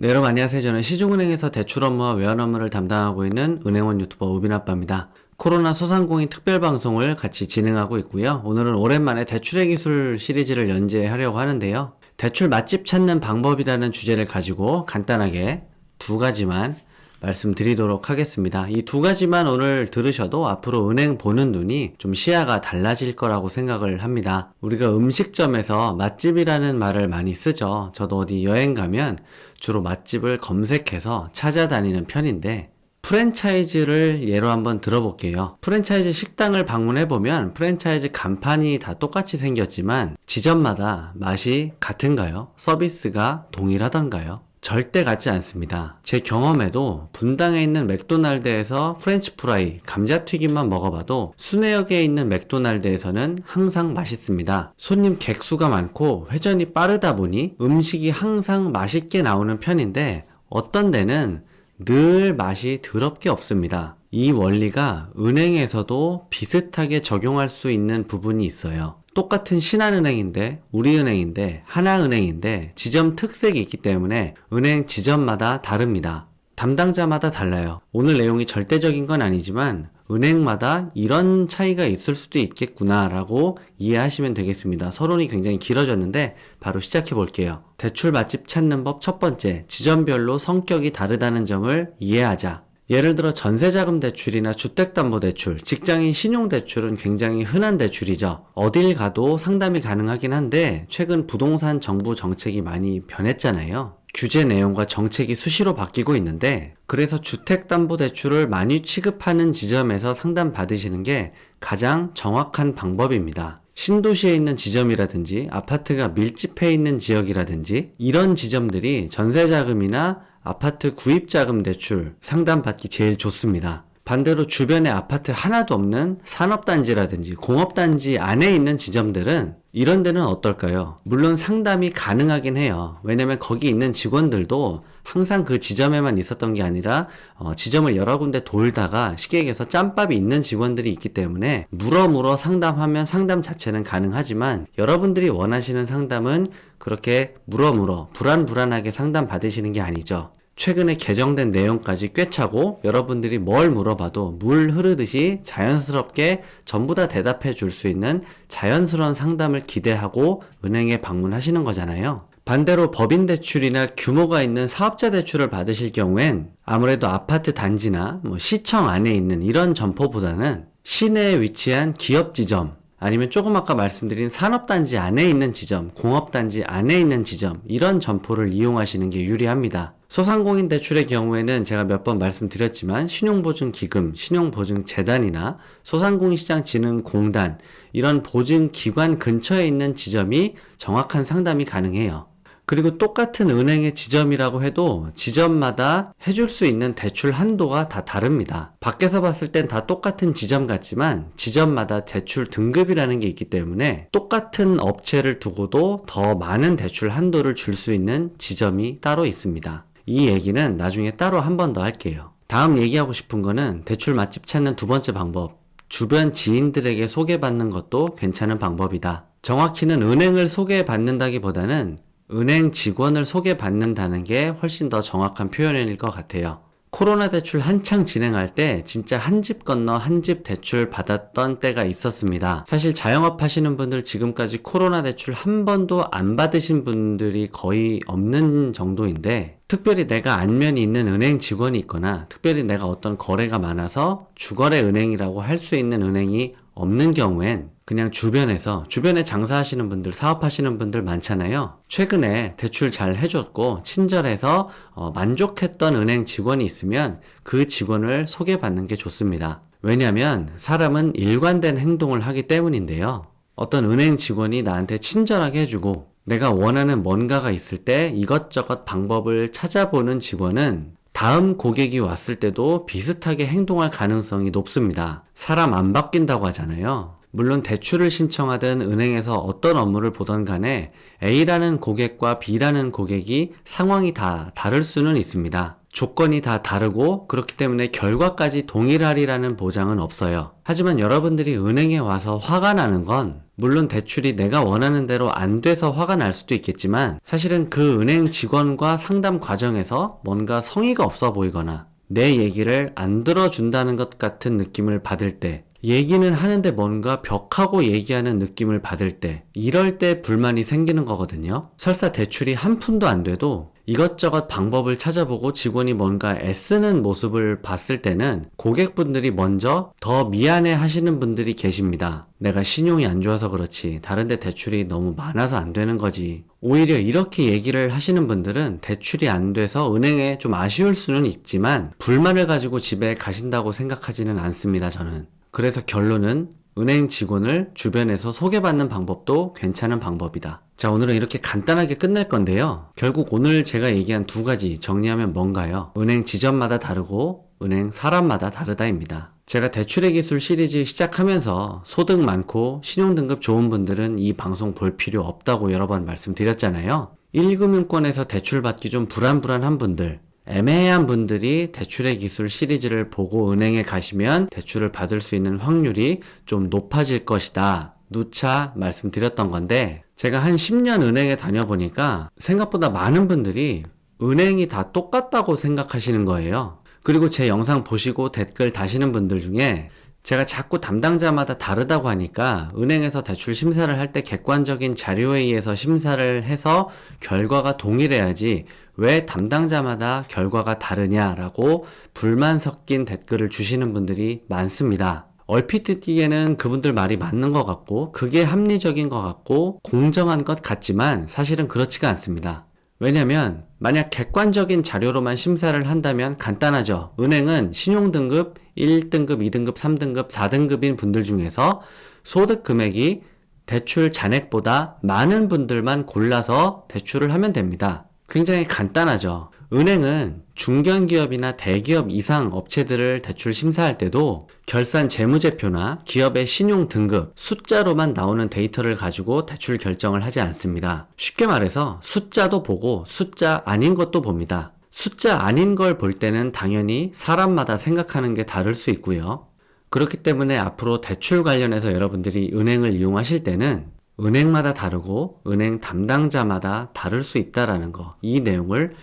네, 여러분 안녕하세요. 저는 시중은행에서 대출 업무와 외환 업무를 담당하고 있는 은행원 유튜버 우빈아빠입니다. 코로나 소상공인 특별 방송을 같이 진행하고 있고요. 오늘은 오랜만에 대출의 기술 시리즈를 연재하려고 하는데요. 대출 맛집 찾는 방법이라는 주제를 가지고 간단하게 두 가지만 말씀드리도록 하겠습니다. 이 두 가지만 오늘 들으셔도 앞으로 은행 보는 눈이 좀 시야가 달라질 거라고 생각을 합니다. 우리가 음식점에서 맛집이라는 말을 많이 쓰죠. 저도 어디 여행 가면 주로 맛집을 검색해서 찾아다니는 편인데 프랜차이즈를 예로 한번 들어볼게요. 프랜차이즈 식당을 방문해보면 프랜차이즈 간판이 다 똑같이 생겼지만 지점마다 맛이 같은가요? 서비스가 동일하던가요? 절대 같지 않습니다. 제 경험에도 분당에 있는 맥도날드에서 프렌치 프라이, 감자튀김만 먹어봐도 순회역에 있는 맥도날드에서는 항상 맛있습니다. 손님 객수가 많고 회전이 빠르다 보니 음식이 항상 맛있게 나오는 편인데 어떤 데는 늘 맛이 더럽게 없습니다. 이 원리가 은행에서도 비슷하게 적용할 수 있는 부분이 있어요. 똑같은 신한은행인데 우리은행인데 하나은행인데 지점 특색이 있기 때문에 은행 지점마다 다릅니다. 담당자마다 달라요. 오늘 내용이 절대적인 건 아니지만 은행마다 이런 차이가 있을 수도 있겠구나라고 이해하시면 되겠습니다. 서론이 굉장히 길어졌는데 바로 시작해 볼게요. 대출 맛집 찾는 법 첫 번째, 지점별로 성격이 다르다는 점을 이해하자. 예를 들어 전세자금 대출이나 주택담보대출, 직장인 신용대출은 굉장히 흔한 대출이죠. 어딜 가도 상담이 가능하긴 한데 최근 부동산 정부 정책이 많이 변했잖아요. 규제 내용과 정책이 수시로 바뀌고 있는데 그래서 주택담보대출을 많이 취급하는 지점에서 상담 받으시는 게 가장 정확한 방법입니다. 신도시에 있는 지점이라든지 아파트가 밀집해 있는 지역이라든지 이런 지점들이 전세자금이나 아파트 구입자금 대출 상담받기 제일 좋습니다. 반대로 주변에 아파트 하나도 없는 산업단지라든지 공업단지 안에 있는 지점들은 이런 데는 어떨까요? 물론 상담이 가능하긴 해요. 왜냐면 거기 있는 직원들도 항상 그 지점에만 있었던 게 아니라 어, 지점을 여러 군데 돌다가 시객에서 짬밥이 있는 직원들이 있기 때문에 물어 물어 상담하면 상담 자체는 가능하지만 여러분들이 원하시는 상담은 그렇게 물어 물어 불안불안하게 상담 받으시는 게 아니죠. 최근에 개정된 내용까지 꿰차고 여러분들이 뭘 물어봐도 물 흐르듯이 자연스럽게 전부 다 대답해 줄 수 있는 자연스러운 상담을 기대하고 은행에 방문하시는 거잖아요. 반대로 법인 대출이나 규모가 있는 사업자 대출을 받으실 경우엔 아무래도 아파트 단지나 뭐 시청 안에 있는 이런 점포보다는 시내에 위치한 기업 지점 아니면 조금 아까 말씀드린 산업단지 안에 있는 지점, 공업단지 안에 있는 지점, 이런 점포를 이용하시는 게 유리합니다. 소상공인 대출의 경우에는 제가 몇 번 말씀드렸지만 신용보증기금, 신용보증재단이나 소상공인시장진흥공단, 이런 보증기관 근처에 있는 지점이 정확한 상담이 가능해요. 그리고 똑같은 은행의 지점이라고 해도 지점마다 해줄 수 있는 대출 한도가 다 다릅니다. 밖에서 봤을 땐 다 똑같은 지점 같지만 지점마다 대출 등급이라는 게 있기 때문에 똑같은 업체를 두고도 더 많은 대출 한도를 줄 수 있는 지점이 따로 있습니다. 이 얘기는 나중에 따로 한 번 더 할게요. 다음 얘기하고 싶은 거는 대출 맛집 찾는 두 번째 방법. 주변 지인들에게 소개받는 것도 괜찮은 방법이다. 정확히는 은행을 소개받는다기보다는 은행 직원을 소개받는다는 게 훨씬 더 정확한 표현일 것 같아요. 코로나 대출 한창 진행할 때 진짜 한 집 건너 한 집 대출 받았던 때가 있었습니다. 사실 자영업 하시는 분들 지금까지 코로나 대출 한 번도 안 받으신 분들이 거의 없는 정도인데 특별히 내가 안면이 있는 은행 직원이 있거나 특별히 내가 어떤 거래가 많아서 주거래 은행이라고 할 수 있는 은행이 없는 경우엔 그냥 주변에서 주변에 장사하시는 분들 사업하시는 분들 많잖아요 최근에 대출 잘 해줬고 친절해서 어, 만족했던 은행 직원이 있으면 그 직원을 소개받는 게 좋습니다 왜냐하면 사람은 일관된 행동을 하기 때문인데요 어떤 은행 직원이 나한테 친절하게 해주고 내가 원하는 뭔가가 있을 때 이것저것 방법을 찾아보는 직원은 다음 고객이 왔을 때도 비슷하게 행동할 가능성이 높습니다. 사람 안 바뀐다고 하잖아요. 물론 대출을 신청하든 은행에서 어떤 업무를 보던 간에 A라는 고객과 B라는 고객이 상황이 다 다를 수는 있습니다. 조건이 다 다르고 그렇기 때문에 결과까지 동일하리라는 보장은 없어요. 하지만 여러분들이 은행에 와서 화가 나는 건 물론 대출이 내가 원하는 대로 안 돼서 화가 날 수도 있겠지만 사실은 그 은행 직원과 상담 과정에서 뭔가 성의가 없어 보이거나 내 얘기를 안 들어준다는 것 같은 느낌을 받을 때 얘기는 하는데 뭔가 벽하고 얘기하는 느낌을 받을 때 이럴 때 불만이 생기는 거거든요. 설사 대출이 한 푼도 안 돼도 이것저것 방법을 찾아보고 직원이 뭔가 애쓰는 모습을 봤을 때는 고객분들이 먼저 더 미안해 하시는 분들이 계십니다. 내가 신용이 안 좋아서 그렇지. 다른데 대출이 너무 많아서 안 되는 거지. 오히려 이렇게 얘기를 하시는 분들은 대출이 안 돼서 은행에 좀 아쉬울 수는 있지만 불만을 가지고 집에 가신다고 생각하지는 않습니다, 저는. 그래서 결론은 은행 직원을 주변에서 소개받는 방법도 괜찮은 방법이다. 자, 오늘은 이렇게 간단하게 끝낼 건데요. 결국 오늘 제가 얘기한 두 가지 정리하면 뭔가요? 은행 지점마다 다르고 은행 사람마다 다르다입니다. 제가 대출의 기술 시리즈 시작하면서 소득 많고 신용등급 좋은 분들은 이 방송 볼 필요 없다고 여러 번 말씀드렸잖아요. 1금융권에서 대출 받기 좀 불안불안한 분들, 애매한 분들이 대출의 기술 시리즈를 보고 은행에 가시면 대출을 받을 수 있는 확률이 좀 높아질 것이다. 누차 말씀드렸던 건데, 제가 한 10년 은행에 다녀보니까 생각보다 많은 분들이 은행이 다 똑같다고 생각하시는 거예요. 그리고 제 영상 보시고 댓글 다시는 분들 중에 제가 자꾸 담당자마다 다르다고 하니까 은행에서 대출 심사를 할 때 객관적인 자료에 의해서 심사를 해서 결과가 동일해야지 왜 담당자마다 결과가 다르냐라고 불만 섞인 댓글을 주시는 분들이 많습니다. 얼핏 듣기에는 그분들 말이 맞는 것 같고 그게 합리적인 것 같고 공정한 것 같지만 사실은 그렇지가 않습니다. 왜냐면 만약 객관적인 자료로만 심사를 한다면 간단하죠. 은행은 신용등급 1등급, 2등급, 3등급, 4등급인 분들 중에서 소득 금액이 대출 잔액보다 많은 분들만 골라서 대출을 하면 됩니다. 굉장히 간단하죠. 은행은 중견기업이나 대기업 이상 업체들을 대출 심사할 때도 결산 재무제표나 기업의 신용 등급, 숫자로만 나오는 데이터를 가지고 대출 결정을 하지 않습니다. 쉽게 말해서 숫자도 보고 숫자 아닌 것도 봅니다. 숫자 아닌 걸 볼 때는 당연히 사람마다 생각하는 게 다를 수 있고요. 그렇기 때문에 앞으로 대출 관련해서 여러분들이 은행을 이용하실 때는 은행마다 다르고 은행 담당자마다 다를 수 있다라는 거, 이 내용을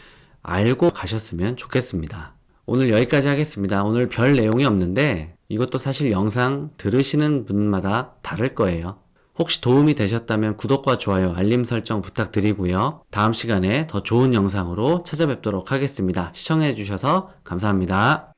알고 가셨으면 좋겠습니다. 오늘 여기까지 하겠습니다. 오늘 별 내용이 없는데 이것도 사실 영상 들으시는 분마다 다를 거예요. 혹시 도움이 되셨다면 구독과 좋아요, 알림 설정 부탁드리고요. 다음 시간에 더 좋은 영상으로 찾아뵙도록 하겠습니다. 시청해주셔서 감사합니다.